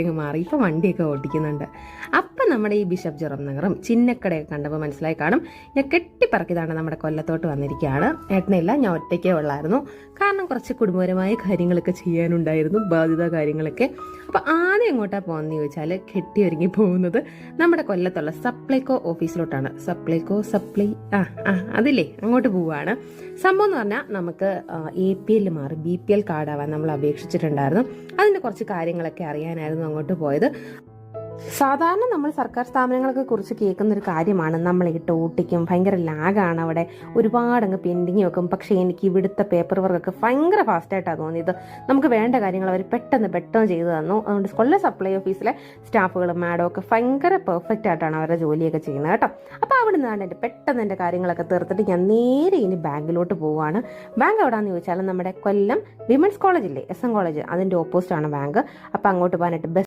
അങ്ങ് മാറി. ഇപ്പം വണ്ടിയൊക്കെ ഓടിക്കുന്നുണ്ട്. അപ്പം നമ്മുടെ ഈ ബിഷപ്പ് ജെറോം നഗറും ചിന്നക്കടയൊക്കെ കണ്ടപ്പോൾ മനസ്സിലായി കാണും. ഞാൻ കെട്ടിപ്പറക്കിയതാണ് നമ്മുടെ കൊല്ലത്തോട്ട് വന്നിരിക്കുകയാണ്. ഏട്ടനില്ല ഞാൻ ഒറ്റയ്ക്കേ ഉള്ളായിരുന്നു. കാരണം കുറച്ച് കുടുംബപരമായ കാര്യങ്ങളൊക്കെ ചെയ്യാനുണ്ടായിരുന്നു ബാധ്യത കാര്യങ്ങളൊക്കെ. അപ്പോൾ ആദ്യം എങ്ങോട്ടാണ് പോകുന്നത് ചോദിച്ചാൽ കെട്ടിയൊരുങ്ങി പോകുന്നത് നമ്മുടെ കൊല്ലത്തുള്ള സപ്ലൈകോ ഓഫീസിലോട്ടാണ്. സപ്ലൈകോ സപ്ലൈ ആ ആ അതില്ലേ അങ്ങോട്ട് പോവുകയാണ് സംഭവം എന്ന് പറഞ്ഞാൽ നമുക്ക് എ പി എൽ മാറി ബി പി എൽ കാർഡാവാൻ നമ്മൾ അപേക്ഷിച്ചിട്ടുണ്ടായിരുന്നു. അതിന്റെ കുറച്ച് കാര്യങ്ങളൊക്കെ അറിയാനായിരുന്നു അങ്ങോട്ട് പോയത്. സാധാരണ നമ്മൾ സർക്കാർ സ്ഥാപനങ്ങളൊക്കെ കുറിച്ച് കേൾക്കുന്ന ഒരു കാര്യമാണ്. നമ്മൾ ഈ ടോട്ടിക്കും ഭയങ്കര ലാഗാണ് അവിടെ. ഒരുപാട് അങ്ങ് പെൻഡിങ് വെക്കും പക്ഷേ എനിക്ക് ഇവിടുത്തെ പേപ്പർ വർക്കൊക്കെ ഭയങ്കര ഫാസ്റ്റായിട്ടാണ് തോന്നിയത്. നമുക്ക് വേണ്ട കാര്യങ്ങൾ അവർ പെട്ടെന്ന് പെട്ടെന്ന് ചെയ്തു തന്നു. അതുകൊണ്ട് കൊല്ലം സപ്ലൈ ഓഫീസിലെ സ്റ്റാഫുകളും മാഡം ഒക്കെ ഭയങ്കര പെർഫെക്റ്റ് ആയിട്ടാണ് അവരുടെ ജോലിയൊക്കെ ചെയ്യുന്നത് കേട്ടോ. അപ്പോൾ അവിടെ നിന്നാണ് എന്റെ പെട്ടെന്ന് എന്റെ കാര്യങ്ങളൊക്കെ തീർത്തിട്ട് ഞാൻ നേരെ ഇനി ബാങ്കിലോട്ട് പോവുകയാണ് ബാങ്ക് എവിടെയാണെന്ന് ചോദിച്ചാൽ നമ്മുടെ കൊല്ലം വിമൻസ് കോളേജ് ഇല്ലേ എസ് എം കോളേജ്. അതിന്റെ ഓപ്പോസിറ്റാണ് ബാങ്ക്. അപ്പോൾ അങ്ങോട്ട് പോകാനായിട്ട്